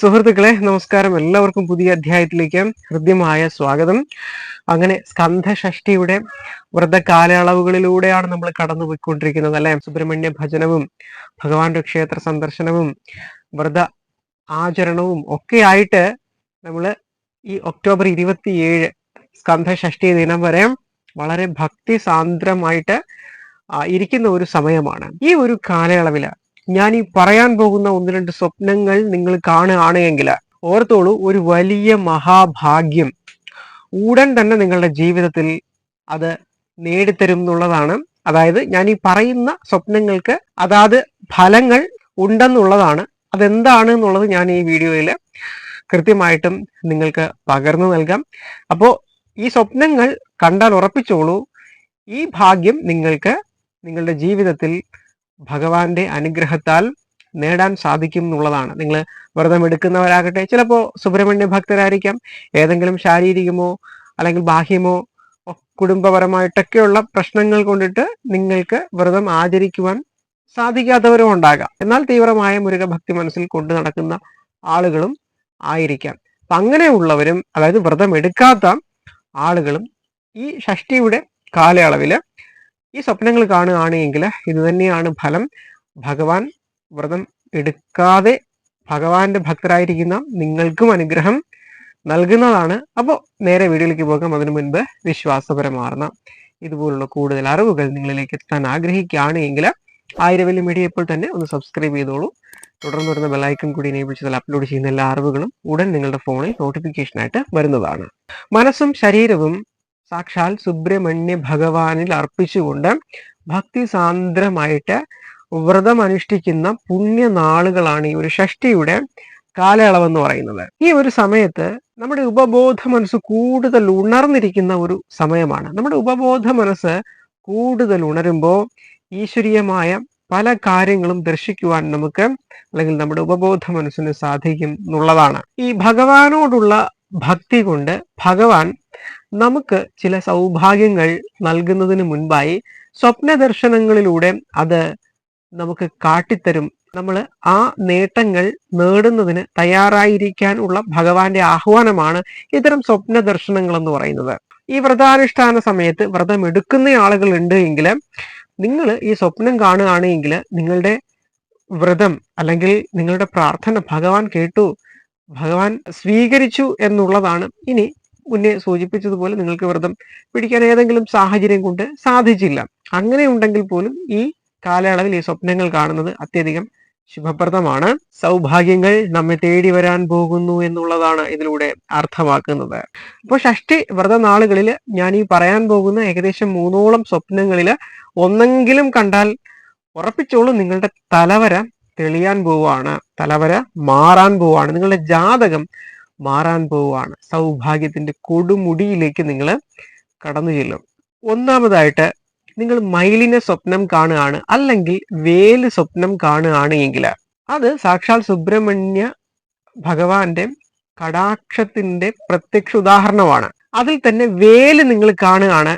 സുഹൃത്തുക്കളെ നമസ്കാരം. എല്ലാവർക്കും പുതിയ അധ്യായത്തിലേക്ക് ഹൃദ്യമായ സ്വാഗതം. അങ്ങനെ സ്കന്ധഷഷ്ടിയുടെ വ്രത കാലയളവുകളിലൂടെയാണ് നമ്മൾ കടന്നുപോയിക്കൊണ്ടിരിക്കുന്നത് അല്ലെ? സുബ്രഹ്മണ്യ ഭജനവും ഭഗവാന്റെ ക്ഷേത്ര സന്ദർശനവും വ്രത ആചരണവും ഒക്കെ ആയിട്ട് നമ്മൾ ഈ ഒക്ടോബർ ഇരുപത്തിയേഴ് സ്കന്ധഷഷ്ടി ദിനം വരെ വളരെ ഭക്തി സാന്ദ്രമായിട്ട് ഇരിക്കുന്ന ഒരു സമയമാണ്. ഈ ഒരു കാലയളവിൽ ഞാൻ ഈ പറയാൻ പോകുന്ന ഒന്ന് രണ്ട് സ്വപ്നങ്ങൾ നിങ്ങൾ കാണുകയാണ് എങ്കിൽ ഓർത്തോളൂ ഒരു വലിയ മഹാഭാഗ്യം. ഉടൻ തന്നെ നിങ്ങളുടെ ജീവിതത്തിൽ അത് നേടിത്തരും എന്നുള്ളതാണ്. അതായത് ഞാൻ ഈ പറയുന്ന സ്വപ്നങ്ങൾക്ക് അതാത് ഫലങ്ങൾ ഉണ്ടെന്നുള്ളതാണ്. അതെന്താണ് എന്നുള്ളത് ഞാൻ ഈ വീഡിയോയിൽ കൃത്യമായിട്ടും നിങ്ങൾക്ക് പകർന്നു നൽകാം. അപ്പോൾ ഈ സ്വപ്നങ്ങൾ കണ്ടാൽ ഉറപ്പിച്ചോളൂ ഈ ഭാഗ്യം നിങ്ങൾക്ക് നിങ്ങളുടെ ജീവിതത്തിൽ ഭഗവാന്റെ അനുഗ്രഹത്താൽ നേടാൻ സാധിക്കും എന്നുള്ളതാണ് നിങ്ങൾ വ്രതം എടുക്കുന്നവരാകട്ടെ ചിലപ്പോൾ സുബ്രഹ്മണ്യ ഭക്തരായിരിക്കാം. ഏതെങ്കിലും ശാരീരികമോ അല്ലെങ്കിൽ ബാഹ്യമോ കുടുംബപരമായിട്ടൊക്കെയുള്ള പ്രശ്നങ്ങൾ കൊണ്ടിട്ട് നിങ്ങൾക്ക് വ്രതം ആചരിക്കുവാൻ സാധിക്കാത്തവരും ഉണ്ടാകാം. എന്നാൽ തീവ്രമായ മുരുകഭക്തി മനസ്സിൽ കൊണ്ടു നടക്കുന്ന ആളുകളും ആയിരിക്കാം. അപ്പൊ അങ്ങനെയുള്ളവരും അതായത് വ്രതം എടുക്കാത്ത ആളുകളും ഈ ഷഷ്ടിയുടെ കാലയളവിൽ ഈ സ്വപ്നങ്ങൾ കാണുകയാണെങ്കിൽ ഇത് തന്നെയാണ് ഫലം. ഭഗവാൻ വ്രതം എടുക്കാതെ ഭഗവാന്റെ ഭക്തരായിരിക്കുന്ന നിങ്ങൾക്കും അനുഗ്രഹം നൽകുന്നതാണ്. അപ്പോൾ നേരെ വീഡിയോയിലേക്ക് പോകാം. അതിനു മുൻപ് വിശ്വാസപരമാർന്ന ഇതുപോലുള്ള കൂടുതൽ അറിവുകൾ നിങ്ങളിലേക്ക് എത്താൻ ആഗ്രഹിക്കുകയാണ് എങ്കിൽ ആയിരവല്ലി മീഡിയ ഇപ്പോൾ തന്നെ ഒന്ന് സബ്സ്ക്രൈബ് ചെയ്തോളൂ. തുടർന്ന് വരുന്ന ബെലൈക്കൺ കൂടി എനേബിൾ ചെയ്താൽ അപ്ലോഡ് ചെയ്യുന്ന എല്ലാ അറിവുകളും ഉടൻ നിങ്ങളുടെ ഫോണിൽ നോട്ടിഫിക്കേഷനായിട്ട് വരുന്നതാണ്. മനസ്സും ശരീരവും സാക്ഷാൽ സുബ്രഹ്മണ്യ ഭഗവാനിൽ അർപ്പിച്ചുകൊണ്ട് ഭക്തി സാന്ദ്രമായിട്ട് വ്രതം അനുഷ്ഠിക്കുന്ന പുണ്യനാളുകളാണ് ഈ ഒരു ഷഷ്ടിയുടെ കാലയളവെന്ന് പറയുന്നത്. ഈ ഒരു സമയത്ത് നമ്മുടെ ഉപബോധ മനസ്സ് കൂടുതൽ ഉണർന്നിരിക്കുന്ന ഒരു സമയമാണ്. നമ്മുടെ ഉപബോധ മനസ്സ് കൂടുതൽ ഉണരുമ്പോൾ ഈശ്വരീയമായ പല കാര്യങ്ങളും ദർശിക്കുവാൻ നമുക്ക് അല്ലെങ്കിൽ നമ്മുടെ ഉപബോധ മനസ്സിന് സാധിക്കും എന്നുള്ളതാണ്. ഈ ഭഗവാനോടുള്ള ഭക്തി കൊണ്ട് ഭഗവാൻ നമുക്ക് ചില സൗഭാഗ്യങ്ങൾ നൽകുന്നതിന് മുൻപായി സ്വപ്ന ദർശനങ്ങളിലൂടെ അത് നമുക്ക് കാട്ടിത്തരും. നമ്മൾ ആ നേട്ടങ്ങൾ നേടുന്നതിന് തയ്യാറായിരിക്കാനുള്ള ഭഗവാന്റെ ആഹ്വാനമാണ് ഇത്തരം സ്വപ്ന ദർശനങ്ങൾ എന്ന് പറയുന്നത്. ഈ വ്രതാനുഷ്ഠാന സമയത്ത് വ്രതം എടുക്കുന്ന ആളുകൾ ഉണ്ട് എങ്കിൽ നിങ്ങൾ ഈ സ്വപ്നം കാണുകയാണെങ്കിൽ നിങ്ങളുടെ വ്രതം അല്ലെങ്കിൽ നിങ്ങളുടെ പ്രാർത്ഥന ഭഗവാൻ കേട്ടു ഭഗവാൻ സ്വീകരിച്ചു എന്നുള്ളതാണ് ഇനി മുന്നേ സൂചിപ്പിച്ചതുപോലെ നിങ്ങൾക്ക് വ്രതം പിടിക്കാൻ ഏതെങ്കിലും സാഹചര്യം കൊണ്ട് സാധിച്ചില്ല. അങ്ങനെ ഉണ്ടെങ്കിൽ പോലും ഈ കാലയളവിൽ ഈ സ്വപ്നങ്ങൾ കാണുന്നത് അത്യധികം ശുഭപ്രദമാണ്. സൗഭാഗ്യങ്ങൾ നമ്മെ തേടി വരാൻ പോകുന്നു എന്നുള്ളതാണ് ഇതിലൂടെ അർത്ഥമാക്കുന്നത്. അപ്പോൾ ഷഷ്ടി വ്രതനാളുകളിൽ ഞാൻ ഈ പറയാൻ പോകുന്ന ഏകദേശം മൂന്നോളം സ്വപ്നങ്ങളിൽ ഒന്നെങ്കിലും കണ്ടാൽ ഉറപ്പിച്ചോളൂ നിങ്ങളുടെ തലവര തെളിയാൻ പോവാണ്. തലവര മാറാൻ പോവാണ്. നിങ്ങളുടെ ജാതകം മാറാൻ പോവുകയാണ്. സൗഭാഗ്യത്തിന്റെ കൊടുമുടിയിലേക്ക് നിങ്ങൾ കടന്നു ചെല്ലും. ഒന്നാമതായിട്ട് നിങ്ങൾ മയിലിനെ സ്വപ്നം കാണുകയാണ് അല്ലെങ്കിൽ വേൽ സ്വപ്നം കാണുകയാണ് എങ്കിൽ അത് സാക്ഷാൽ സുബ്രഹ്മണ്യ ഭഗവാന്റെ കടാക്ഷത്തിന്റെ പ്രത്യക്ഷ ഉദാഹരണമാണ്. അതിൽ തന്നെ വേൽ നിങ്ങൾ കാണുകയാണ്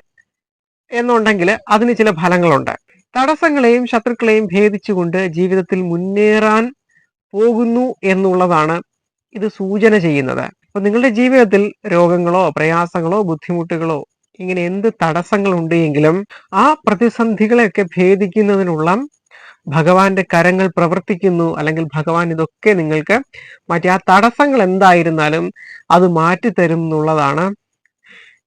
എന്നുണ്ടെങ്കിൽ അതിന് ചില ഫലങ്ങളുണ്ട്. തടസ്സങ്ങളെയും ശത്രുക്കളെയും ഭേദിച്ചുകൊണ്ട് ജീവിതത്തിൽ മുന്നേറാൻ പോകുന്നു എന്നുള്ളതാണ് ഇത് സൂചന ചെയ്യുന്നത്. അപ്പൊ നിങ്ങളുടെ ജീവിതത്തിൽ രോഗങ്ങളോ പ്രയാസങ്ങളോ ബുദ്ധിമുട്ടുകളോ ഇങ്ങനെ എന്ത് തടസ്സങ്ങളുണ്ട് എങ്കിലും ആ പ്രതിസന്ധികളെയൊക്കെ ഭേദിക്കുന്നതിനുള്ള ഭഗവാന്റെ കരങ്ങൾ പ്രവർത്തിക്കുന്നു അല്ലെങ്കിൽ ഭഗവാൻ ഇതൊക്കെ നിങ്ങൾക്ക് മാറ്റി ആ തടസ്സങ്ങൾ എന്തായിരുന്നാലും അത് മാറ്റി തരും എന്നുള്ളതാണ്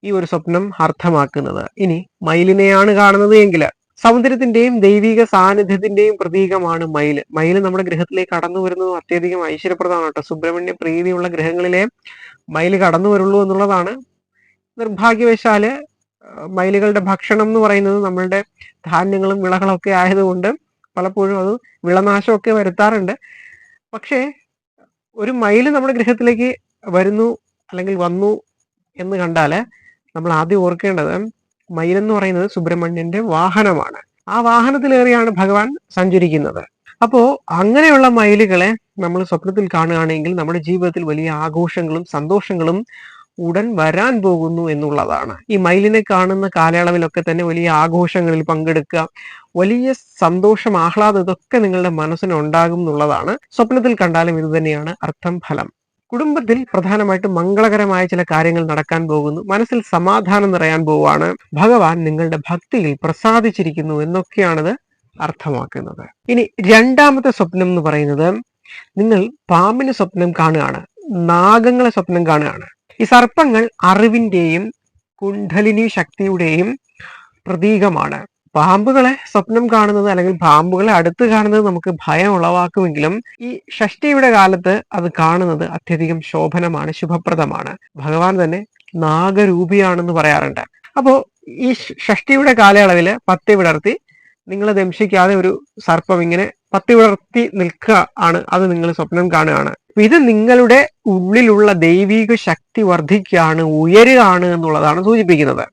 ഈ ഒരു സ്വപ്നം അർത്ഥമാക്കുന്നത്. ഇനി മയിലിനെയാണ് കാണുന്നത് എങ്കിൽ സൗന്ദര്യത്തിന്റെയും ദൈവിക സാന്നിധ്യത്തിന്റെയും പ്രതീകമാണ് മയിൽ മയിൽ നമ്മുടെ ഗ്രഹത്തിലേക്ക് കടന്നു വരുന്നത് അത്യധികം ഐശ്വര്യപ്രദമാണ് കേട്ടോ. സുബ്രഹ്മണ്യ പ്രീതിയുള്ള ഗ്രഹങ്ങളിലെ മയിൽ കടന്നു വരുള്ളൂ എന്നുള്ളതാണ്. നിർഭാഗ്യവശാൽ മയിലുകളുടെ ഭക്ഷണം എന്ന് പറയുന്നത് നമ്മളുടെ ധാന്യങ്ങളും വിളകളും ഒക്കെ ആയതുകൊണ്ട് പലപ്പോഴും അത് വിളനാശമൊക്കെ വരുത്താറുണ്ട്. പക്ഷേ ഒരു മയിൽ നമ്മുടെ ഗ്രഹത്തിലേക്ക് വരുന്നു അല്ലെങ്കിൽ വന്നു എന്ന് കണ്ടാൽ നമ്മൾ ആദ്യം ഓർക്കേണ്ടത് മയിലെന്ന് പറയുന്നത് സുബ്രഹ്മണ്യന്റെ വാഹനമാണ്. ആ വാഹനത്തിലേറിയാണ് ഭഗവാൻ സഞ്ചരിക്കുന്നത്. അപ്പോ അങ്ങനെയുള്ള മയിലുകളെ നമ്മൾ സ്വപ്നത്തിൽ കാണുകയാണെങ്കിൽ നമ്മുടെ ജീവിതത്തിൽ വലിയ ആഘോഷങ്ങളും സന്തോഷങ്ങളും ഉടൻ വരാൻ പോകുന്നു എന്നുള്ളതാണ്. ഈ മയിലിനെ കാണുന്ന കാലയളവിലൊക്കെ തന്നെ വലിയ ആഘോഷങ്ങളിൽ പങ്കെടുക്കുക വലിയ സന്തോഷം ആഹ്ലാദം ഇതൊക്കെ നിങ്ങളുടെ മനസ്സിന് ഉണ്ടാകും എന്നുള്ളതാണ്. സ്വപ്നത്തിൽ കണ്ടാലും ഇത് തന്നെയാണ് അർത്ഥം ഫലം. കുടുംബത്തിൽ പ്രധാനമായിട്ടും മംഗളകരമായ ചില കാര്യങ്ങൾ നടക്കാൻ പോകുന്നു. മനസ്സിൽ സമാധാനം നിറയാൻ പോവുകയാണ്. ഭഗവാൻ നിങ്ങളുടെ ഭക്തിയിൽ പ്രസാദിച്ചിരിക്കുന്നു എന്നൊക്കെയാണിത് അർത്ഥമാക്കുന്നത്. ഇനി രണ്ടാമത്തെ സ്വപ്നം എന്ന് പറയുന്നത് നിങ്ങൾ പാമ്പിന് സ്വപ്നം കാണുകയാണ്. നാഗങ്ങളെ സ്വപ്നം കാണുകയാണ്. ഈ സർപ്പങ്ങൾ അറിവിന്റെയും കുണ്ഡലിനി ശക്തിയുടെയും പ്രതീകമാണ്. പാമ്പുകളെ സ്വപ്നം കാണുന്നത് അല്ലെങ്കിൽ പാമ്പുകളെ അടുത്ത് കാണുന്നത് നമുക്ക് ഭയം ഉളവാക്കുമെങ്കിലും ഈ ഷഷ്ടിയുടെ കാലത്ത് അത് കാണുന്നത് അത്യധികം ശോഭനമാണ് ശുഭപ്രദമാണ്. ഭഗവാൻ തന്നെ നാഗരൂപിയാണെന്ന് പറയാറുണ്ട്. അപ്പോ ഈ ഷഷ്ടിയുടെ കാലയളവിൽ പത്തി വിടർത്തി നിങ്ങൾ ദംശിക്കാതെ ഒരു സർപ്പം ഇങ്ങനെ പത്തി വിടർത്തി നിൽക്കുക ആണ് അത് നിങ്ങൾ സ്വപ്നം കാണുകയാണ്. ഇത് നിങ്ങളുടെ ഉള്ളിലുള്ള ദൈവിക ശക്തി വർദ്ധിക്കുകയാണ് ഉയരുകയാണ് എന്നുള്ളതാണ് സൂചിപ്പിക്കുന്നത്.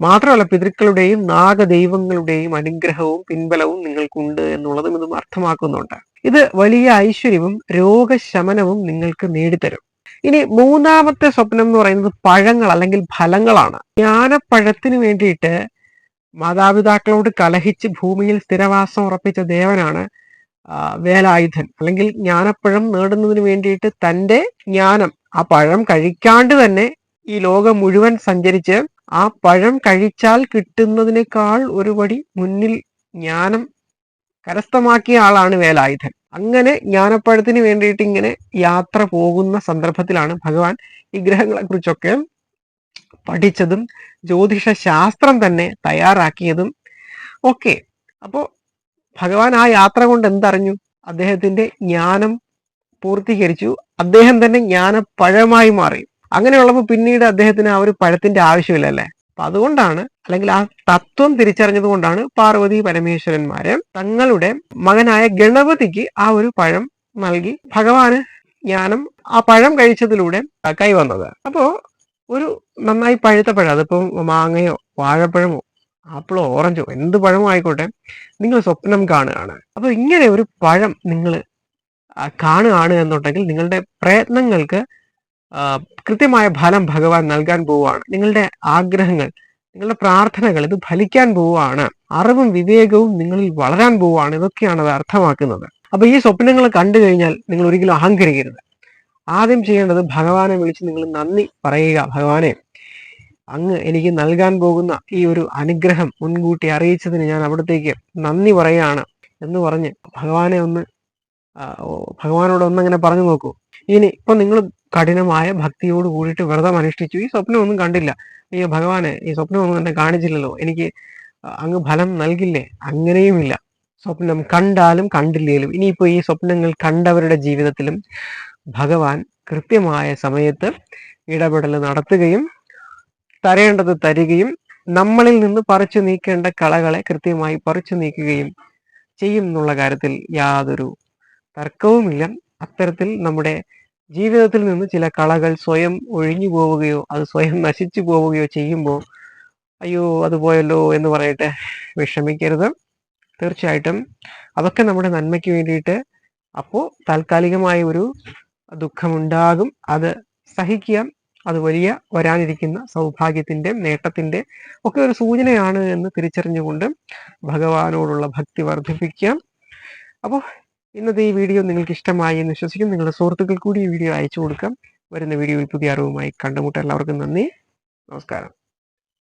മാത്രമല്ല പിതൃക്കളുടെയും നാഗദൈവങ്ങളുടെയും അനുഗ്രഹവും പിൻബലവും നിങ്ങൾക്കുണ്ട് എന്നുള്ളതും ഇതും അർത്ഥമാക്കുന്നുണ്ട്. ഇത് വലിയ ഐശ്വര്യവും രോഗശമനവും നിങ്ങൾക്ക് നേടിത്തരും. ഇനി മൂന്നാമത്തെ സ്വപ്നം എന്ന് പറയുന്നത് പഴങ്ങൾ അല്ലെങ്കിൽ ഫലങ്ങളാണ്. ജ്ഞാനപ്പഴത്തിന് വേണ്ടിയിട്ട് മാതാപിതാക്കളോട് കലഹിച്ച് ഭൂമിയിൽ സ്ഥിരവാസം ഉറപ്പിച്ച ദേവനാണ് വേലായുധൻ. അല്ലെങ്കിൽ ജ്ഞാനപ്പഴം നേടുന്നതിന് വേണ്ടിയിട്ട് തന്റെ ജ്ഞാനം ആ പഴം കഴിക്കാണ്ട് തന്നെ ഈ ലോകം മുഴുവൻ സഞ്ചരിച്ച് ആ പഴം കഴിച്ചാൽ കിട്ടുന്നതിനേക്കാൾ ഒരുപടി മുന്നിൽ ജ്ഞാനം കരസ്ഥമാക്കിയ ആളാണ് വേലായുധൻ. അങ്ങനെ ജ്ഞാനപ്പഴത്തിന് വേണ്ടിയിട്ട് ഇങ്ങനെ യാത്ര പോകുന്ന സന്ദർഭത്തിലാണ് ഭഗവാൻ ഈ ഗ്രഹങ്ങളെ കുറിച്ചൊക്കെ പഠിച്ചതും ജ്യോതിഷ ശാസ്ത്രം തന്നെ തയ്യാറാക്കിയതും ഒക്കെ. അപ്പോ ഭഗവാൻ ആ യാത്ര കൊണ്ട് എന്തറിഞ്ഞു? അദ്ദേഹത്തിന്റെ ജ്ഞാനം പൂർത്തീകരിച്ചു. അദ്ദേഹം തന്നെ ജ്ഞാനപ്പഴമായി മാറി. അങ്ങനെയുള്ളപ്പോൾ പിന്നീട് അദ്ദേഹത്തിന് ആ ഒരു പഴത്തിന്റെ ആവശ്യമില്ലല്ലേ? അപ്പൊ അതുകൊണ്ടാണ് അല്ലെങ്കിൽ ആ തത്വം തിരിച്ചറിഞ്ഞത് കൊണ്ടാണ് പാർവതി പരമേശ്വരന്മാരെ തങ്ങളുടെ മകനായ ഗണപതിക്ക് ആ ഒരു പഴം നൽകി ഭഗവാന് ജ്ഞാനം ആ പഴം കഴിച്ചതിലൂടെ കൈവന്നത്. അപ്പോ ഒരു നന്നായി പഴുത്ത പഴം അതിപ്പോ മാങ്ങയോ വാഴപ്പഴമോ ആപ്പിളോ ഓറഞ്ചോ എന്ത് പഴമോ ആയിക്കോട്ടെ നിങ്ങൾ സ്വപ്നം കാണുകയാണ്. അപ്പൊ ഇങ്ങനെ ഒരു പഴം നിങ്ങൾ കാണുകയാണ് എന്നുണ്ടെങ്കിൽ നിങ്ങളുടെ പ്രയത്നങ്ങൾക്ക് കൃത്യമായ ഫലം ഭഗവാൻ നൽകാൻ പോവുകയാണ്. നിങ്ങളുടെ ആഗ്രഹങ്ങൾ നിങ്ങളുടെ പ്രാർത്ഥനകൾ ഇത് ഫലിക്കാൻ പോവുകയാണ്. അറിവും വിവേകവും നിങ്ങളിൽ വളരാൻ പോവുകയാണ്. ഇതൊക്കെയാണ് അത് അർത്ഥമാക്കുന്നത്. അപ്പൊ ഈ സ്വപ്നങ്ങൾ കണ്ടു കഴിഞ്ഞാൽ നിങ്ങൾ ഒരിക്കലും അഹങ്കരിക്കരുത്. ആദ്യം ചെയ്യേണ്ടത് ഭഗവാനെ വിളിച്ച് നിങ്ങൾ നന്ദി പറയുക. ഭഗവാനെ അങ്ങ് എനിക്ക് നൽകാൻ പോകുന്ന ഈ ഒരു അനുഗ്രഹം മുൻകൂട്ടി അറിയിച്ചതിന് ഞാൻ അവിടത്തേക്ക് നന്ദി പറയുകയാണ് എന്ന് പറഞ്ഞ് ഭഗവാനെ ഒന്ന് ഭഗവാനോട് ഒന്നങ്ങനെ പറഞ്ഞു നോക്കൂ. ഇനി ഇപ്പൊ നിങ്ങൾ കഠിനമായ ഭക്തിയോട് കൂടിയിട്ട് വ്രതം അനുഷ്ഠിച്ചു. ഈ സ്വപ്നമൊന്നും കണ്ടില്ല. ഈ ഭഗവാനെ ഈ സ്വപ്നം ഒന്നും എന്നെ കാണിച്ചില്ലല്ലോ. എനിക്ക് അങ്ങ് ഫലം നൽകില്ലേ? അങ്ങനെയുമില്ല. സ്വപ്നം കണ്ടാലും കണ്ടില്ലേലും. ഇനിയിപ്പോ ഈ സ്വപ്നങ്ങൾ കണ്ടവരുടെ ജീവിതത്തിലും ഭഗവാൻ കൃത്യമായ സമയത്ത് ഇടപെടൽ നടത്തുകയും തരേണ്ടത് തരികയും നമ്മളിൽ നിന്ന് പറിച്ചു നീക്കേണ്ട കളകളെ കൃത്യമായി പറിച്ചു നീക്കുകയും ചെയ്യും എന്നുള്ള കാര്യത്തിൽ യാതൊരു തർക്കവുമില്ല. അത്തരത്തിൽ നമ്മുടെ ജീവിതത്തിൽ നിന്ന് ചില കളകൾ സ്വയം ഒഴിഞ്ഞു പോവുകയോ അത് സ്വയം നശിച്ചു പോവുകയോ ചെയ്യുമ്പോൾ അയ്യോ അതുപോയല്ലോ എന്ന് പറയട്ടെ വിഷമിക്കരുത്. തീർച്ചയായിട്ടും അതൊക്കെ നമ്മുടെ നന്മയ്ക്ക് വേണ്ടിയിട്ട് അപ്പോൾ താൽക്കാലികമായ ഒരു ദുഃഖമുണ്ടാകും. അത് സഹിക്കുക. അത് വലിയ വരാനിരിക്കുന്ന സൗഭാഗ്യത്തിന്റെ നേട്ടത്തിന്റെ ഒക്കെ ഒരു സൂചനയാണ് എന്ന് തിരിച്ചറിഞ്ഞുകൊണ്ട് ഭഗവാനോടുള്ള ഭക്തി വർദ്ധിപ്പിക്കാം അപ്പോൾ ഇന്നത്തെ ഈ വീഡിയോ നിങ്ങൾക്ക് ഇഷ്ടമായി എന്ന് വിശ്വസിക്കും നിങ്ങളുടെ സുഹൃത്തുക്കൾ കൂടി ഈ വീഡിയോ അയച്ചു കൊടുക്കാം. വരുന്ന വീഡിയോയിൽ പുതിയ അറിവുമായി കണ്ടുമുട്ട എല്ലാവർക്കും നന്ദി. നമസ്കാരം.